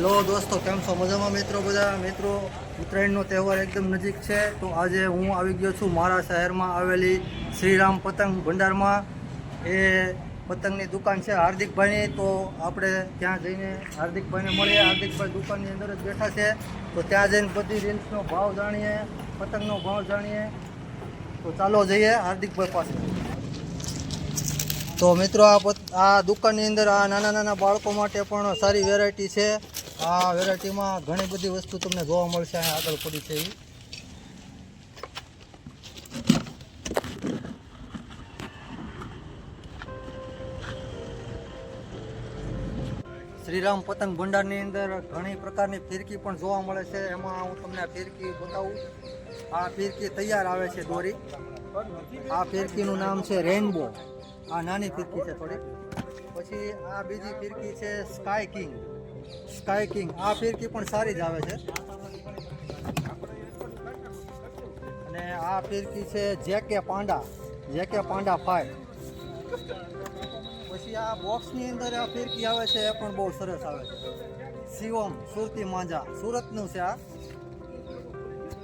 Hello દોસ્તો, કેમ છો? મજામાં મિત્રો, બધા? મિત્રો, ઉત્તરાયણનો તહેવાર એકદમ નજીક છે, તો આજે હું આવી ગયો છું મારા શહેરમાં આવેલી શ્રીરામ પતંગ ભંડારમાં. એ પતંગની દુકાન છે હાર્દિકભાઈની, તો આપણે ત્યાં જઈને હાર્દિકભાઈને મળીએ. હાર્દિકભાઈ દુકાનની અંદર જ બેઠા છે, તો ત્યાં જઈને બધી રીલ્સનો ભાવ જાણીએ, પતંગનો ભાવ જાણીએ. તો ચાલો જઈએ હાર્દિકભાઈ પાસે. તો મિત્રો, આ આ દુકાનની અંદર આ નાના નાના બાળકો માટે પણ સારી વેરાયટી છે. આ વેરાયટીમાં ઘણી બધી વસ્તુ તમને જોવા મળશે, અહીં આગળ પડી છે એ શ્રીરામ પતંગ ભંડારની અંદર ઘણી પ્રકારની ફિરકી પણ જોવા મળે છે. એમાં હું તમને ફિરકી બતાવું. આ ફિરકી તૈયાર આવે છે દોરી. આ ફિરકીનું નામ છે રેનબો. આ નાની ફિરકી છે થોડી પછી આ બીજી ફિરકી છે સ્કાય કિંગ. સ્કાય કિંગ આ ફિરકી પણ સારી જ આવે છે. અને આ ફિરકી છે JK Panda JK Panda five. પછી આ બોક્સની અંદર આ ફિરકી આવે છે, એ પણ બહુ સરસ આવે છે. શિવમ, સુરતી માંજા, સુરતનું છે આ.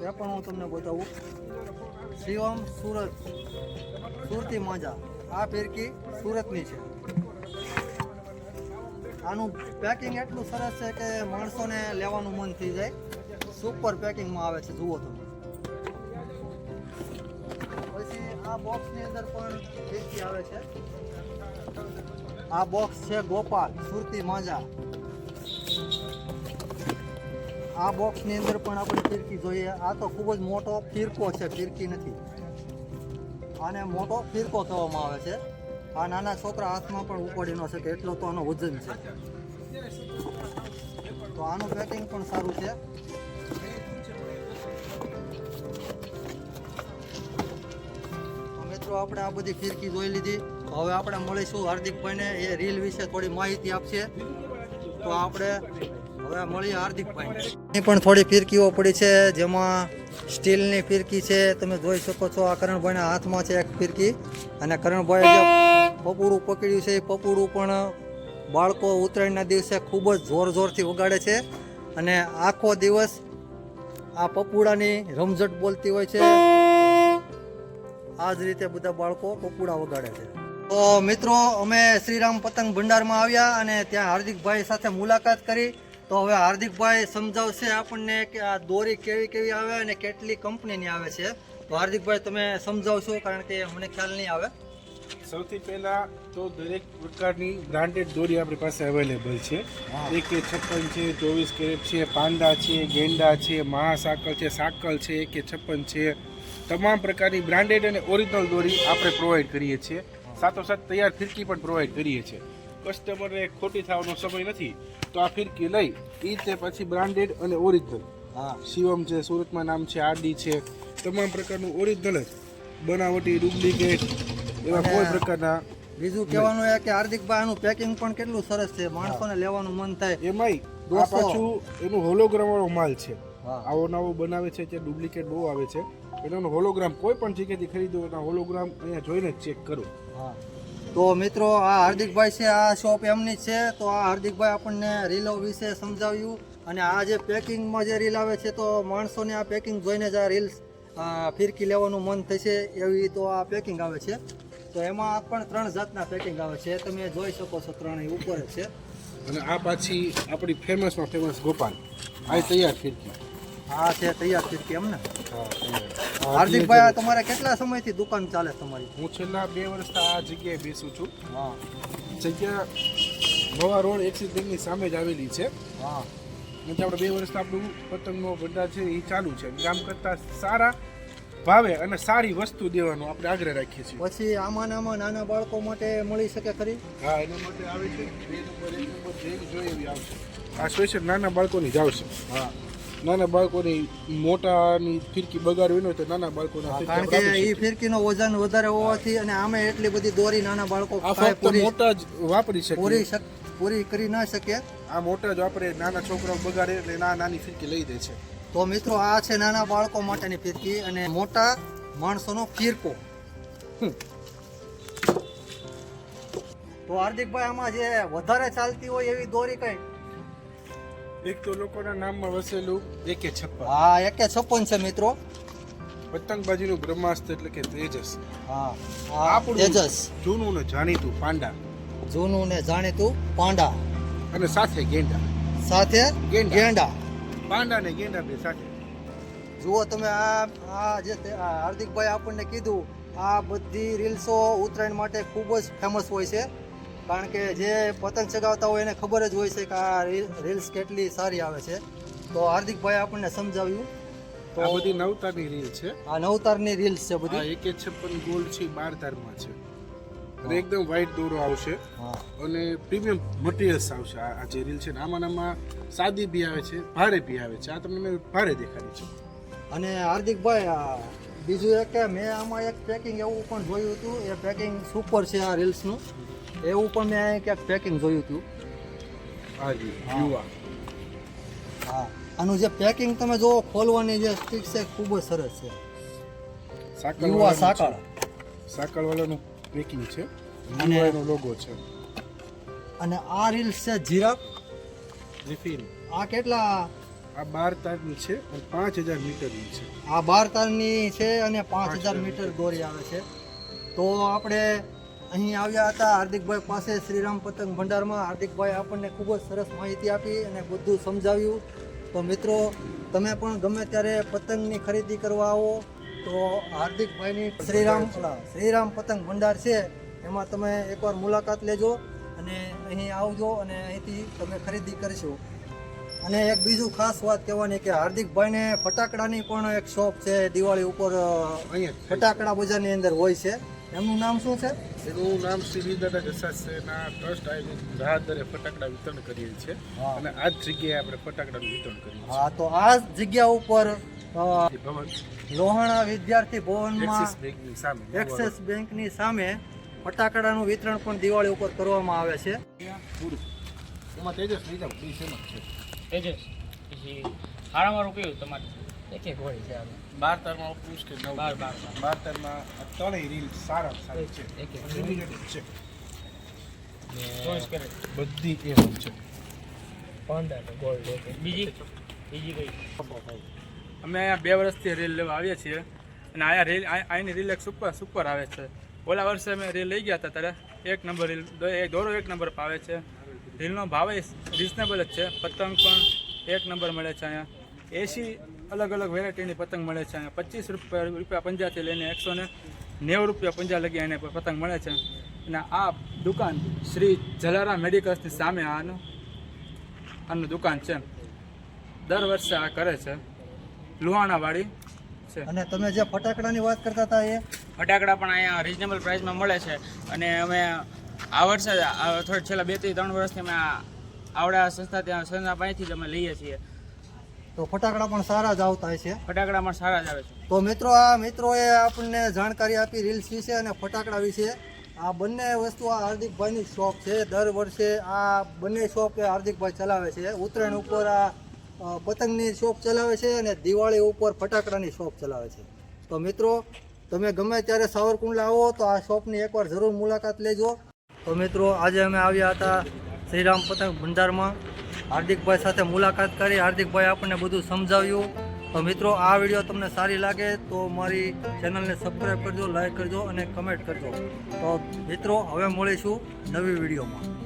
એ પણ હું તમને બતાવું. શિવમ, સુરત, સુરતી માંજા, આ ફિરકી સુરતની છે. આનું પેકિંગ એટલું સરસ છે કે માણસોને લેવાનું મન થઈ જાય. સુપર પેકિંગમાં આવે છે, જુઓ તમે. પછી આ બોક્સની અંદર પણ ફિરકી આવે છે. આ બોક્સ છે ગોપાલ, સુરતી માંજા. આ બોક્સની અંદર પણ આપણે ફિરકી જોઈએ. આ તો ખૂબ જ મોટો ફિરકો છે, ફિરકી નથી. આને મોટો ફિરકો થવામાં આવે છે. આ નાના છોકરા હાથમાં પણ ઉપાડી ન શકે એટલો તો આનો વજન છે. તો આનું પેકિંગ પણ સારું છે. મિત્રો, આપણે આ બધી ફિરકી જોઈ લીધી. હવે આપણે મળીશું હાર્દિકભાઈને એ રીલ વિશે થોડી માહિતી આપશે. તો આપણે હવે મળીએ હાર્દિકભાઈને પણ થોડી ફિરકીઓ પડી છે, જેમાં સ્ટીલની ફિરકી છે. તમે જોઈ શકો છો આ કરણભાઈના હાથમાં છે એક ફિરકી. અને કરણભાઈ પપુડું પકડ્યું છે. એ પપુડું પણ બાળકો ઉત્તરાયણના દિવસે ખૂબ જ જોર જોરથી વગાડે છે અને આખો દિવસ આ પપુડાની રમઝટ બોલતી હોય છે. આ જ રીતે બધા બાળકો પપુડા વગાડે છે. તો મિત્રો, અમે શ્રીરામ પતંગ ભંડારમાં આવ્યા અને ત્યાં હાર્દિકભાઈ સાથે મુલાકાત કરી. તો હવે હાર્દિકભાઈ સમજાવશે આપણને કે આ દોરી કેવી કેવી આવે અને કેટલી કંપનીની આવે છે. તો હાર્દિકભાઈ, તમે સમજાવશો કારણ કે મને ખ્યાલ નહીં આવે. સૌથી પહેલા તો દરેક પ્રકારની બ્રાન્ડેડ દોરી આપણી પાસે અવેલેબલ છે. એક કે છપ્પન છે ચોવીસ કેરેટ છે પાંડા છે ગેંડા છે મહાસાકલ છે સાકલ છે એક કે છપ્પન છે. તમામ પ્રકારની બ્રાન્ડેડ અને ઓરિજિનલ દોરી આપણે પ્રોવાઈડ કરીએ છીએ. સાથોસાથ તૈયાર ફિરકી પણ પ્રોવાઈડ કરીએ છીએ. કસ્ટમરને ખોટી થવાનો સમય નથી. તો આ ફિરકી લઈ એ તે પછી બ્રાન્ડેડ અને ઓરિજિનલ. હા. શિવમ છે સુરતમાં નામ છે આરડી છે. તમામ પ્રકારનું ઓરિજિનલ જ. બનાવટી ડુપ્લિકેટ એવા કોઈ પ્રકારના બીજું કહેવાનું એ કે હાર્દિકભાઈ આનું પેકિંગ પણ કેટલું સરસ છે. માણસોને લેવાનું મન થાય. એમાંય આ દોસ્તો. પાછું એનું હોલોગ્રામ વાળો માલ છે. આવો નવો બનાવે છે જે ડુપ્લિકેટ બહુ આવે છે. એનો હોલોગ્રામ કોઈ પણ જગ્યાથી ખરીદો એના હોલોગ્રામ અહીંયા જોઈને ચેક કરો. હા. તો મિત્રો આ હાર્દિકભાઈ છે આ શોપ એમની છે. તો આ હાર્દિકભાઈ આપણને રીલો વિશે સમજાવ્યું. અને આ જે પેકિંગમાં જે રીલ આવે છે તો માણસોને આ પેકિંગ જોઈને જ આ રીલ્સ ફિરકી લેવાનું મન થશે એવી તો આ પેકિંગ આવે છે. તો એમાં પણ ત્રણ જાતના પેકિંગ આવે છે. તમે જોઈ શકો છો ત્રણેય ઉપર છે. અને આ પાછી આપણી ફેમસમાં ફેમસ ગોપાલ. આ તૈયાર ફિરકી આ છે તૈયાર ફિરકી એમને. હા હાર્દિકભાઈ તમારે કેટલા સમયથી દુકાન ચાલે તમારી? હું છેલ્લા બે વર્ષથી આ જગ્યાએ બેસું છું. હા. જગ્યા નવા રોડ એક્સિસ બેંકની સામે જ આવેલી છે. હા. એટલે આપણે બે વર્ષથી આપણું પતંગનો ભંડાર છે એ ચાલુ છે. ગામ કરતાં સારા ભાવે અને સારી વસ્તુ દેવાનો આપણે આગ્રહ રાખીએ છીએ. પછી આમાં નામાં આમાં નાના બાળકો માટે મળી શકે ખરી? હા એના માટે આવે છે. બે નંબર એક નંબર જેવી જોઈએ એવી આવશે. આ સ્પેશિયલ નાના બાળકોની જ આવશે. હા. નાના બાળકોની મોટાની ફિરકી બગાડવી ન હોય તો નાના બાળકોના કારણ કે એ. ફિરકીનો વજન વધારે હોવાથી અને આમે એટલી બધી દોરી નાના બાળકો ફક્ત મોટા જ વાપરી પૂરી શકે પૂરી પૂરી કરી ના શકે. આ મોટા જ વાપરે નાના છોકરાઓ બગાડે એટલે ના નાની ફિરકી લઈ દે છે. તો મિત્રો આ છે નાના બાળકો માટેની ફિરકી અને મોટા માણસોનો ફિરકો. તો હાર્દિકભાઈ આમાં જે વધારે ચાલતી હોય એવી દોરી કઈ? એક તો લોકોના નામમાં વસેલું એકે છપ્પન. હા એકે છપ્પન છે મિત્રો. પતંગબાજીનું બ્રહ્માસ્ત્ર એટલે કે તેજસ. હા આપણું તેજસ. જૂનું ને જાણીતું પાંડા. જૂનું ને જાણીતું પાંડા. અને સાથે ગેંડા. સાથે ગેંડા. પાંડા ને ગેંડા બે સાથે. જુઓ તમે આ આ જે આ હાર્દિકભાઈ આપણને કીધું આ બધી રીલ્સો ઉત્તરાયણ માટે ખૂબ જ ફેમસ હોય છે. કારણ કે જે પતંગ ચગાવતા હોય એને ખબર જ હોય છે કે આ રીલ- રીલ્સ કેટલી સારી આવે છે. તો હાર્દિકભાઈ આપણને સમજાવ્યું. તો આ બધી નવતારની રીલ છે. આ નવતારની રીલ્સ છે બધી. એક છપ્પન ગોલ્ડ છે બાર તારમાં છે. અને એકદમ વ્હાઇટ દોરો આવશે. અને પ્રીમિયમ મટીરિયલ્સ આવશે. આ જે રીલ છે ને આમાં આમાં સાદી બી આવે છે ભારે બી આવે છે. આ તમને મેં ભારે દેખાડી છે. અને હાર્દિકભાઈ બીજું એક કે મેં આમાં એક પેકિંગ એવું પણ જોયું હતું. એ પેકિંગ સુપર છે આ રીલ્સનું એવું પણ મેં ક્યાંક પેકિંગ જોયું હતું. હા જી હા. યુવા. હા. આનું જે પેકિંગ તમે જો ખોલવાની જે સ્ટીક છે ખૂબ જ સરસ છે. સાકળ યુવા સાકળ સાકળ વાળાનું પેકિંગ છે. અને- એનો લોગો છે. અને આ રીલ્સ છે જીરાફ. રિફિલ આ કેટલા? આ બાર તારની છે અને પાંચ હજાર મીટરની છે. આ બાર તારની છે અને પાંચ હજાર મીટર દોરી આવે છે. તો આપણે અહીં આવ્યા હતા હાર્દિકભાઈ પાસે શ્રીરામ પતંગ ભંડારમાં. હાર્દિકભાઈ આપણને ખૂબ જ સરસ માહિતી આપી અને બધું સમજાવ્યું. તો મિત્રો તમે પણ ગમે ત્યારે પતંગની ખરીદી કરવા આવો. તો હાર્દિકભાઈની શ્રીરામ શ્રીરામ પતંગ ભંડાર છે. એમાં તમે એકવાર મુલાકાત લેજો અને અહીં આવજો અને અહીંથી તમે ખરીદી કરશો. અને એક બીજું ખાસ વાત કહેવાની કે હાર્દિકભાઈને ફટાકડાની પણ એક શોપ છે. દિવાળી ઉપર ફટાકડા બજારની અંદર હોય છે. એમનું નામ શું છે? એનું નામ શ્રી વીરદાદા જસાસેના ટ્રસ્ટ આયોજિત રાહત દરે ફટાકડા વિતરણ કરીએ છીએ. અને આ જ જગ્યાએ આપણે ફટાકડાનું વિતરણ કરીએ હા તો આ જગ્યા ઉપર લોહાણા વિદ્યાર્થી ભવનમાં એક્સિસ બેંકની સામે એક્સિસ બેંકની સામે ફટાકડાનું વિતરણ પણ દિવાળી ઉપર કરવામાં આવે છે. એમાં તેજસ લઈ જાઓ બી સેમ છે. તેજસ. પછી હારામાં કયું તમારે? એક એક હોય છે બાર તારમાં ઓપરું કે નવ બાર, બાર, બાર. તારમાં ત્રણેય રીલ સારા સારી છે. એક એક. છે. બધી એમ છે. પંદર ગોલ્ડ બીજી? બીજી કઈ? અમે અહીંયા બે વર્ષથી રેલ લેવા આવીએ છીએ. અને અહીંયા રેલ અહીંની રેલ એક સુપર સુપર આવે છે. ઓલા વર્ષે અમે રેલ લઈ ગયા હતા ત્યારે એક નંબર રીલ એ દોરો એક નંબર પર આવે છે. રીલનો ભાવ રિઝનેબલ જ છે. પતંગ પણ એક નંબર મળે છે અહીંયા. એસી અલગ અલગ વેરાયટીની પતંગ મળે છે અહીંયા. પચીસ રૂપિયા રૂપિયા પંજાથી લઈને એકસો ને નેવું રૂપિયા પંજા લગી એને પતંગ મળે છે. અને આ દુકાન શ્રી જલારામ મેડિકલ્સની સામે આનું આનું દુકાન છે. દર વર્ષે આ કરે છે. લુહાણાવાળી છે. અને તમે જે ફટાકડાની વાત કરતા હતા એ? ફટાકડા પણ અહીંયા રિઝનેબલ પ્રાઇસમાં મળે છે. અને અમે આ વર્ષે થોડી છેલ્લા બેથી ત્રણ વર્ષથી અમે આવડા સંસ્થા ત્યાં સંસ્થા પાસેથી જ અમે લઈએ છીએ. તો ફટાકડા પણ સારા જ આવતા છે ફટાકડા પણ સારા જ આવે છે. તો મિત્રો આ મિત્રોએ આપણને જાણકારી આપી રીલ્સ વિશે અને ફટાકડા વિશે. આ બંને વસ્તુ આ હાર્દિકભાઈની શોપ છે. દર વર્ષે આ બંને શોપ હાર્દિકભાઈ ચલાવે છે. ઉત્તરાયણ ઉપર આ પતંગની શોપ ચલાવે છે અને દિવાળી ઉપર ફટાકડાની શોપ ચલાવે છે. તો મિત્રો, તમે ગમે ત્યારે સાવરકુંડલા આવો તો આ શોપની એકવાર જરૂર મુલાકાત લેજો. તો મિત્રો, આજે અમે આવ્યા હતા શ્રીરામ પતંગ ભંડારમાં. હાર્દિકભાઈ સાથે મુલાકાત કરી હાર્દિકભાઈ આપણને બધું સમજાવ્યું. તો મિત્રો, આ વીડિયો તમને સારી લાગે તો મારી ચેનલને સબસ્ક્રાઈબ કરજો, લાઈક કરજો અને કમેન્ટ કરજો. તો મિત્રો, હવે મળીશું નવી વિડીયોમાં.